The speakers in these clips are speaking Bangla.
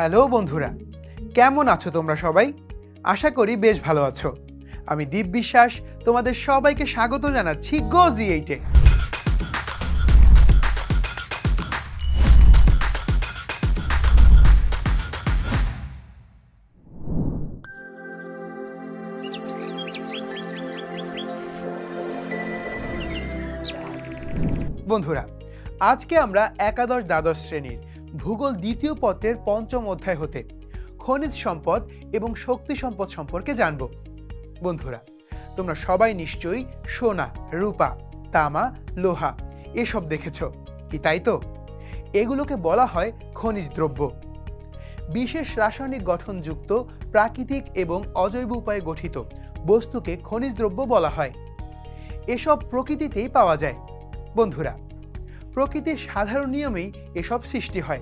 হ্যালো বন্ধুরা, কেমন আছো তোমরা সবাই? আশা করি বেশ ভালো আছো। আমি দীপ বিশ্বাস, তোমাদের সবাইকে স্বাগত জানাচ্ছি গোজি এইটে বন্ধুরা, আজকে আমরা একাদশ দ্বাদশ শ্রেণির ভূগোল দ্বিতীয় পত্রের পঞ্চম অধ্যায় হতে খনিজ সম্পদ এবং শক্তি সম্পদ সম্পর্কে জানব। বন্ধুরা, তোমরা সবাই নিশ্চয়ই সোনা, রূপা, তামা, লোহা এসব দেখেছ, কি তাই তো? এগুলোকে বলা হয় খনিজ দ্রব্য। বিশেষ রাসায়নিক গঠনযুক্ত, প্রাকৃতিক এবং অজৈব উপায়ে গঠিত বস্তুকে খনিজ দ্রব্য বলা হয়। এসব প্রকৃতিতেই পাওয়া যায়। বন্ধুরা প্রকৃতির সাধারণ নিয়মেই এসব সৃষ্টি হয়।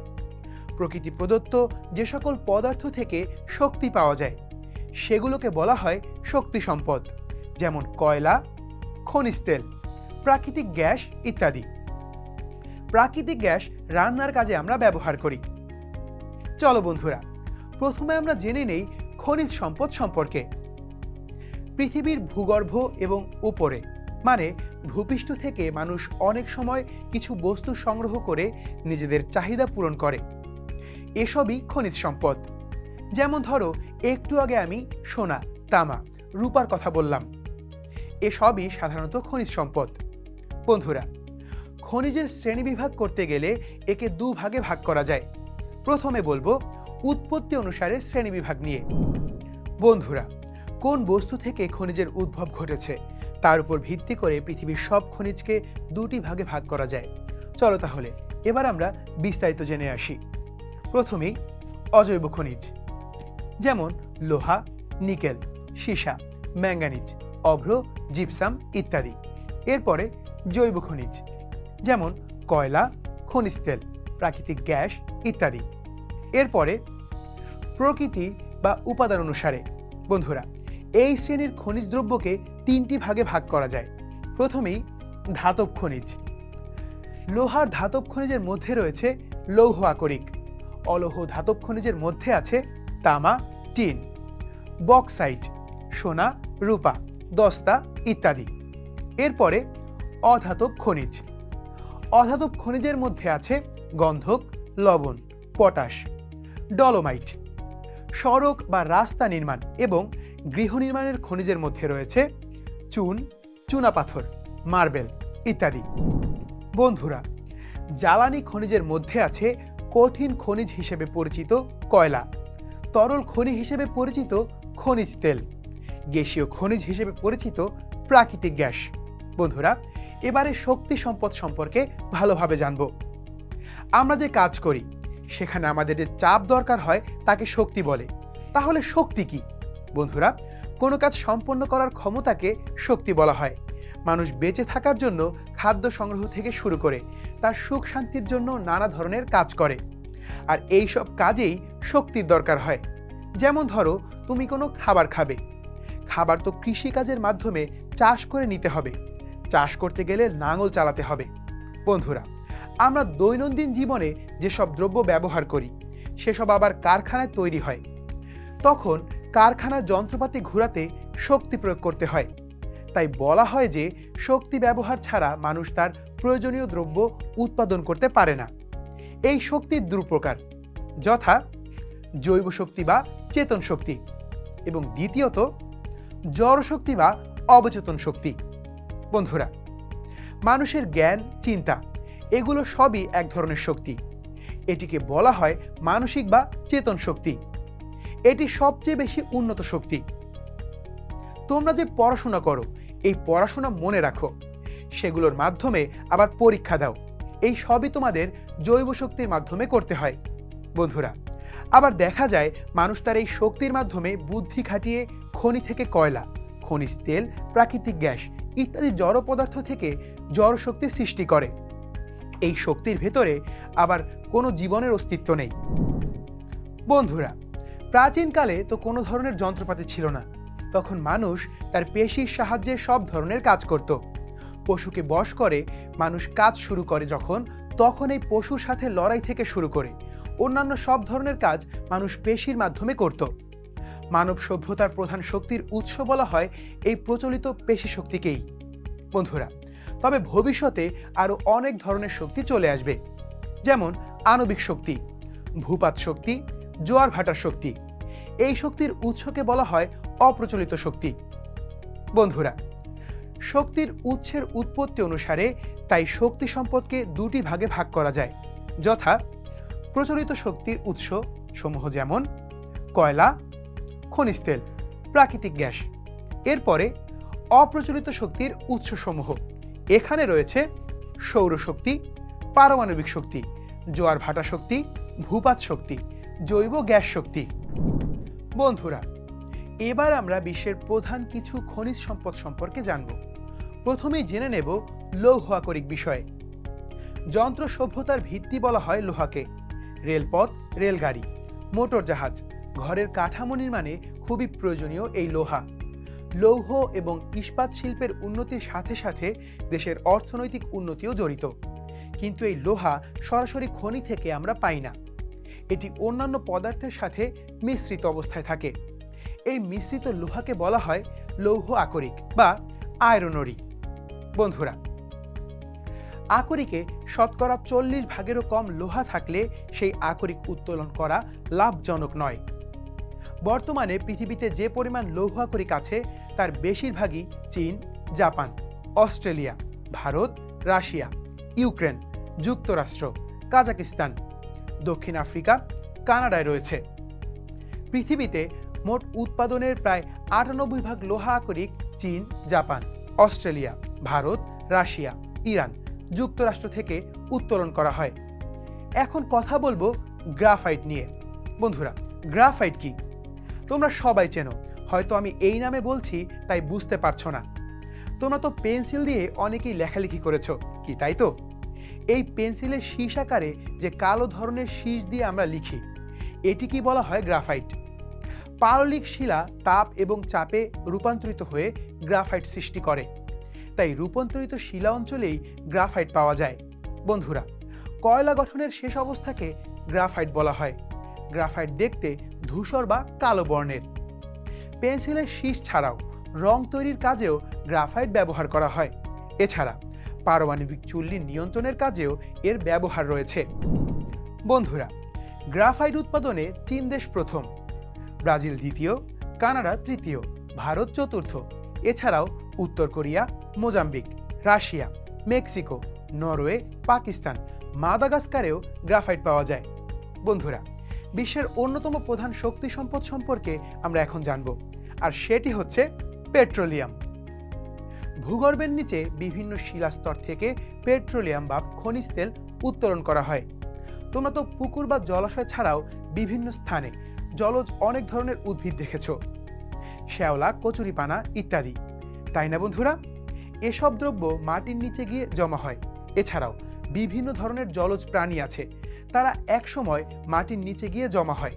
প্রকৃতি প্রদত্ত যে সকল পদার্থ থেকে শক্তি পাওয়া যায়, সেগুলোকে বলা হয় শক্তি সম্পদ, যেমন কয়লা, খনিজ তেল, প্রাকৃতিক গ্যাস ইত্যাদি। প্রাকৃতিক গ্যাস রান্নার কাজে আমরা ব্যবহার করি। চলো বন্ধুরা, প্রথমে আমরা জেনে নেই খনিজ সম্পদ সম্পর্কে। পৃথিবীর ভূগর্ভ এবং উপরে মানে ভূপৃষ্ঠ থেকে মানুষ অনেক সময় কিছু বস্তু সংগ্রহ করে নিজেদের চাহিদা পূরণ করে। এসবই খনিজ সম্পদ। যেমন ধরো, একটু আগে আমি সোনা, তামা, রূপার কথা বললাম। এসবই সাধারণত খনিজ সম্পদ। বন্ধুরা, খনিজের শ্রেণীবিভাগ করতে গেলে একে দু ভাগে ভাগ করা যায়। প্রথমে বলব, উৎপত্তি অনুসারে শ্রেণীবিভাগ নিয়ে। বন্ধুরা, কোন বস্তু থেকে খনিজের উদ্ভব ঘটেছে? তার উপর ভিত্তি করে পৃথিবীর সব খনিজকে দুটি ভাগে ভাগ করা যায়। চলো তাহলে, এবার আমরা বিস্তারিত জেনে আসি। প্রথমেই, অজৈব খনিজ, যেমন লোহা, নিকেল, সীসা, ম্যাঙ্গানিজ, অভ্র, জিপসাম ইত্যাদি। এরপরে জৈব খনিজ, যেমন কয়লা, খনিজ তেল, প্রাকৃতিক গ্যাস ইত্যাদি। এরপরে প্রকৃতি বা উপাদান অনুসারে, বন্ধুরা এই শ্রেণির খনিজ দ্রব্যকে তিনটি ভাগে ভাগ করা যায়। প্রথমেই ধাতব খনিজ। লোহার ধাতব খনিজের মধ্যে রয়েছে লৌহ আকরিক। অলৌহ ধাতব খনিজের মধ্যে আছে তামা, টিন, বক্সাইট, সোনা, রূপা, দস্তা ইত্যাদি। এরপরে অধাতব খনিজ। অধাতব খনিজের মধ্যে আছে গন্ধক, লবণ, পটাশ, ডলোমাইট। সড়ক বা রাস্তা নির্মাণ এবং গৃহ নির্মাণের খনিজের মধ্যে রয়েছে চুন চুনাপাথর মার্বেল ইত্যাদি। বন্ধুরা, জ্বালানি খনিজের মধ্যে আছে কঠিন খনিজ হিসেবে পরিচিত কয়লা। তরল খনি হিসেবে পরিচিত খনিজ তেল। গ্যাসীয় খনিজ হিসেবে পরিচিত প্রাকৃতিক গ্যাস। বন্ধুরা, এবারে শক্তি সম্পদ সম্পর্কে ভালোভাবে জানব। আমরা যে কাজ করি, সেখানে আমাদের যে চাপ দরকার হয় তাকে শক্তি বলে। তাহলে শক্তি কি? বন্ধুরা, কোনো কাজ সম্পন্ন করার ক্ষমতাকে শক্তি বলা হয়। মানুষ বেঁচে থাকার জন্য খাদ্য সংগ্রহ থেকে শুরু করে, তার সুখ শান্তির জন্য নানা ধরনের কাজ করে। আর এই সব কাজেই শক্তির দরকার হয়। যেমন ধরো, তুমি কোনো খাবার খাবে। খাবার তো কৃষিকাজের মাধ্যমে চাষ করে নিতে হবে। চাষ করতে গেলে নাঙল চালাতে হবে। বন্ধুরা, আমরা দৈনন্দিন জীবনে যেসব দ্রব্য ব্যবহার করি, সেসব আবার কারখানায় তৈরি হয়। তখন কারখানার যন্ত্রপাতি ঘোরাতে শক্তি প্রয়োগ করতে হয়। তাই বলা হয় যে, শক্তি ব্যবহার ছাড়া মানুষ তার প্রয়োজনীয় দ্রব্য উৎপাদন করতে পারে না। এই শক্তির দুপ্রকার, যথা জৈব শক্তি বা চেতন শক্তি এবং দ্বিতীয়ত জড়শক্তি বা অবচেতন শক্তি। বন্ধুরা, মানুষের জ্ঞান, চিন্তা, এগুলো সবই এক ধরনের শক্তি। এটিকে বলা হয় মানসিক বা চেতন শক্তি। এটি সবচেয়ে বেশি উন্নত শক্তি। তোমরা যে পড়াশোনা করো, এই পড়াশোনা মনে রাখো। সেগুলোর মাধ্যমে আবার পরীক্ষা দাও। এই সবই তোমাদের জৈব শক্তির মাধ্যমে করতে হয়। বন্ধুরা, আবার দেখা যায় মানুষ তার এই শক্তির মাধ্যমে বুদ্ধি খাটিয়ে খনি থেকে কয়লা, খনিজ তেল, প্রাকৃতিক গ্যাস ইত্যাদি জড় পদার্থ থেকে জড় শক্তি সৃষ্টি করে। এই শক্তির ভেতরে আবার কোনো জীবনের অস্তিত্ব নেই। বন্ধুরা প্রাচীনকালে তো কোনো ধরনের যন্ত্রপাতি ছিল না। তখন মানুষ তার পেশির সাহায্যে সব ধরনের কাজ করত। পশুকে বশ করে মানুষ কাজ শুরু করে যখন, তখন এই পশুর সাথে লড়াই থেকে শুরু করে। অন্যান্য সব ধরনের কাজ মানুষ পেশির মাধ্যমে করত। মানব সভ্যতার প্রধান শক্তির উৎস বলা হয় এই প্রচলিত পেশি শক্তিকেই। বন্ধুরা, তবে ভবিষ্যতে আরও অনেক ধরনের শক্তি চলে আসবে। যেমন আণবিক শক্তি, ভূপাত শক্তি, জোয়ার ভাটার শক্তি। এই শক্তির উৎসকে বলা হয় অপ্রচলিত শক্তি। বন্ধুরা, শক্তির উৎসের উৎপত্তি অনুসারে তাই শক্তি সম্পদকে দুটি ভাগে ভাগ করা যায়, যথা প্রচলিত শক্তির উৎস সমূহ যেমন কয়লা, খনিজ তেল, প্রাকৃতিক গ্যাস। এরপরে অপ্রচলিত শক্তির উৎসসমূহ এখানে রয়েছে সৌরশক্তি পারমাণবিক শক্তি, জোয়ার ভাটা শক্তি, ভূপাত শক্তি, জৈব গ্যাস শক্তি। বন্ধুরা, এবার আমরা বিশ্বের প্রধান কিছু খনিজ সম্পদ সম্পর্কে জানব। প্রথমেই জেনে নেব লৌহ আকরিক বিষয়ে। যন্ত্র সভ্যতার ভিত্তি বলা হয় লোহাকে। রেলপথ, রেলগাড়ি, মোটর জাহাজ, ঘরের কাঠামো নির্মাণে খুবই প্রয়োজনীয় এই লোহা। লৌহ এবং ইস্পাত শিল্পের উন্নতির সাথে সাথে দেশের অর্থনৈতিক উন্নতিও জড়িত। কিন্তু এই লোহা সরাসরি খনি থেকে আমরা পাই না। এটি অন্যান্য পদার্থের সাথে মিশ্রিত অবস্থায় থাকে। এই মিশ্রিত লোহাকে বলা হয় লৌহ আকরিক বা আয়রনরি। বন্ধুরা, আকরিকে শতকরা চল্লিশ ভাগেরও কম লোহা থাকলে সেই আকরিক উত্তোলন করা লাভজনক নয়। বর্তমানে পৃথিবীতে যে পরিমাণ লৌহ আকরিক আছে, তার বেশিরভাগই চীন, Japan, Australia, Bharat, Russia, Ukraine, যুক্তরাষ্ট্র, কাজাকিস্তান, দক্ষিণ আফ্রিকা, কানাডায় রয়েছে। পৃথিবীতে মোট উৎপাদনের প্রায় আটানব্বই ভাগ লোহা আকরিক চীন, Japan, Australia, Bharat, Russia, Iran যুক্তরাষ্ট্র থেকে উত্তোলন করা হয়। এখন কথা বলব গ্রাফাইট নিয়ে। বন্ধুরা, গ্রাফাইট কি? তোমরা সবাই চেনো, হয়তো আমি এই নামে বলছি, তাই বুঝতে পারছ না। তোমরা তো পেন্সিল দিয়ে অনেকেই লেখালেখি করেছ, কি তাই তো? এই পেন্সিলের শীষ আকারে যে কালো ধরনের শীষ দিয়ে আমরা লিখি এটি কি বলা হয় গ্রাফাইট। পারলিক শিলা তাপ এবং চাপে রূপান্তরিত হয়ে গ্রাফাইট সৃষ্টি করে। তাই রূপান্তরিত শিলা অঞ্চলেই গ্রাফাইট পাওয়া যায়। বন্ধুরা, কয়লা গঠনের শেষ অবস্থাকে গ্রাফাইট বলা হয়। গ্রাফাইট দেখতে ধূসর বা কালো বর্ণের। পেন্সিলের শীষ ছাড়াও রং তৈরির কাজেও গ্রাফাইট ব্যবহার করা হয়। এছাড়া পারমাণবিক চুল্লি নিয়ন্ত্রণের কাজেও এর ব্যবহার রয়েছে। বন্ধুরা গ্রাফাইট উৎপাদনে চীন দেশ প্রথম, ব্রাজিল দ্বিতীয়, কানাডা তৃতীয়, ভারত চতুর্থ, এছাড়াও উত্তর Korea, Mozambique, Russia, Mexico, Norway, Pakistan, মাদাগাস্কারেও graphite পাওয়া যায়। বন্ধুরা, বিশ্বের অন্যতম প্রধান শক্তি সম্পদ সম্পর্কে আমরা এখন জানব, আর সেটি হচ্ছে পেট্রোলিয়াম। ভূগর্ভের নিচে বিভিন্ন শিলাস্তর থেকে পেট্রোলিয়াম বা খনিজ তেল উত্তোলন করা হয়। তোমরা তো পুকুর বা জলাশয় ছাড়াও বিভিন্ন স্থানে জলজ অনেক ধরনের উদ্ভিদ দেখেছ। শ্যাওলা, কচুরিপানা ইত্যাদি। তাই না বন্ধুরা? এসব দ্রব্য মাটির নিচে গিয়ে জমা হয়। এছাড়াও বিভিন্ন ধরনের জলজ প্রাণী আছে, তারা একসময় মাটির নিচে গিয়ে জমা হয়।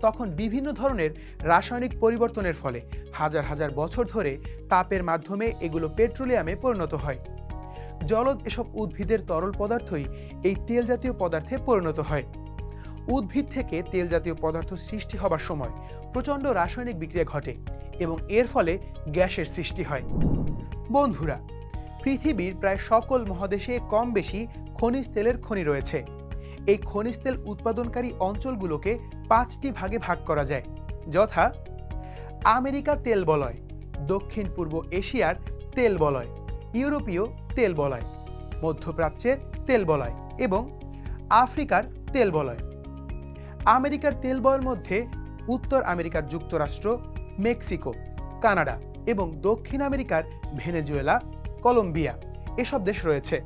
তখন বিভিন্ন ধরনের রাসায়নিক পরিবর্তনের ফলে হাজার হাজার বছর ধরে তাপের মাধ্যমে এগুলো পেট্রোলিয়ামে পরিণত হয়। জলজ এসব উদ্ভিদের তরল পদার্থই এই তেল জাতীয় পদার্থে পরিণত হয়। উদ্ভিদ থেকে তেল জাতীয় পদার্থ সৃষ্টি হবার সময় প্রচণ্ড রাসায়নিক বিক্রিয়া ঘটে এবং এর ফলে গ্যাসের সৃষ্টি হয়। বন্ধুরা, পৃথিবীর প্রায় সকল মহাদেশে কম বেশি খনিজ তেলের খনি রয়েছে। এই খনিজ তেল উৎপাদনকারী অঞ্চলগুলোকে পাঁচটি ভাগে ভাগ করা যায়, যথা আমেরিকা তেল বলয় দক্ষিণ পূর্ব এশিয়ার তেল বলয়, ইউরোপীয় তেল বলয়, মধ্যপ্রাচ্যের তেল বলয় এবং আফ্রিকার তেল বলয়। আমেরিকার তেল বলয়ের মধ্যে উত্তর আমেরিকার যুক্তরাষ্ট্র, মেক্সিকো, কানাডা এবং দক্ষিণ আমেরিকার ভেনেজুয়েলা, কলম্বিয়া এসব দেশ রয়েছে।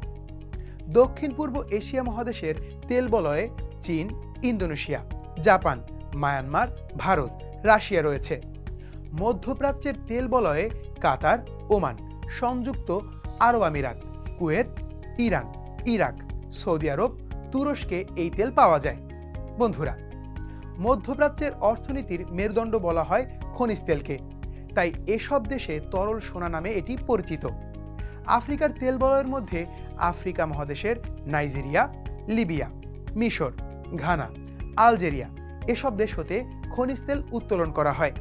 দক্ষিণ পূর্ব এশিয়া মহাদেশের তেল বলয়ে চীন, Indonesia, Japan, Myanmar, Bharat, Russia রয়েছে। মধ্যপ্রাচ্যের তেল বলয়ে কাতার, ওমান সংযুক্ত আরব আমিরাত, কুয়েত, ইরান, ইরাক, সৌদি আরব, তুরস্কে এই তেল পাওয়া যায়। বন্ধুরা, মধ্যপ্রাচ্যের অর্থনীতির মেরুদণ্ড বলা হয় খনিজ তেলকে। তাই এসব দেশে তরল সোনা নামে এটি পরিচিত। আফ্রিকার তেল বলয়ের মধ্যে আফ্রিকা মহাদেশের নাইজেরিয়া, লিবিয়া, মিশর, ঘানা, আলজেরিয়া এসব দেশ হতে খনিজ তেল উত্তোলন করা হয়।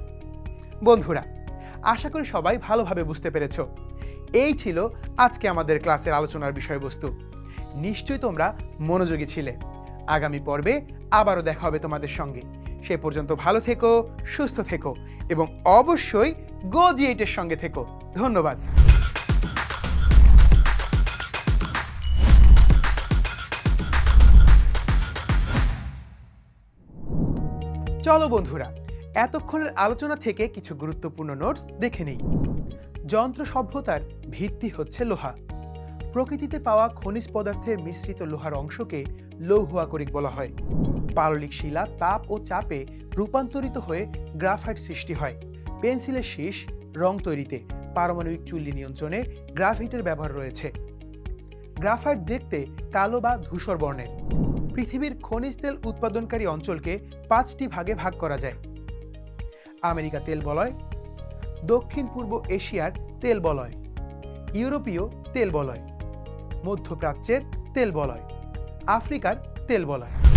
বন্ধুরা, আশা করি সবাই ভালোভাবে বুঝতে পেরেছ। এই ছিল আজকে আমাদের ক্লাসের আলোচনার বিষয়বস্তু। নিশ্চয়ই তোমরা মনোযোগী ছিলে। আগামী পর্বে আবারও দেখা হবে তোমাদের সঙ্গে। সে পর্যন্ত ভালো থেকো, সুস্থ থেকো এবং অবশ্যই গো জি এইটের সঙ্গে থেকো। ধন্যবাদ। চলো বন্ধুরা, এতক্ষণের আলোচনা থেকে কিছু গুরুত্বপূর্ণ নোটস দেখে নেই। যন্ত্র সভ্যতার ভিত্তি হচ্ছে লোহা। প্রকৃতিতে পাওয়া খনিজ পদার্থের মিশ্রিত লোহার অংশকে লৌহ আকরিক বলা হয়। পাললিক শিলা, তাপ ও চাপে রূপান্তরিত হয়ে গ্রাফাইট সৃষ্টি হয়। পেন্সিলের শীষ, রং তৈরিতে পারমাণবিক চুল্লি নিয়ন্ত্রণে গ্রাফাইটের ব্যবহার রয়েছে। গ্রাফাইট দেখতে কালো বা ধূসর বর্ণের। পৃথিবীর খনিজ তেল উৎপাদনকারী অঞ্চলকে পাঁচটি ভাগে ভাগ করা যায়। আমেরিকা তেল বলয় দক্ষিণ পূর্ব এশিয়ার তেল বলয় ইউরোপীয় তেল বলয় মধ্যপ্রাচ্যের তেল বলয় আফ্রিকার তেল বলয়।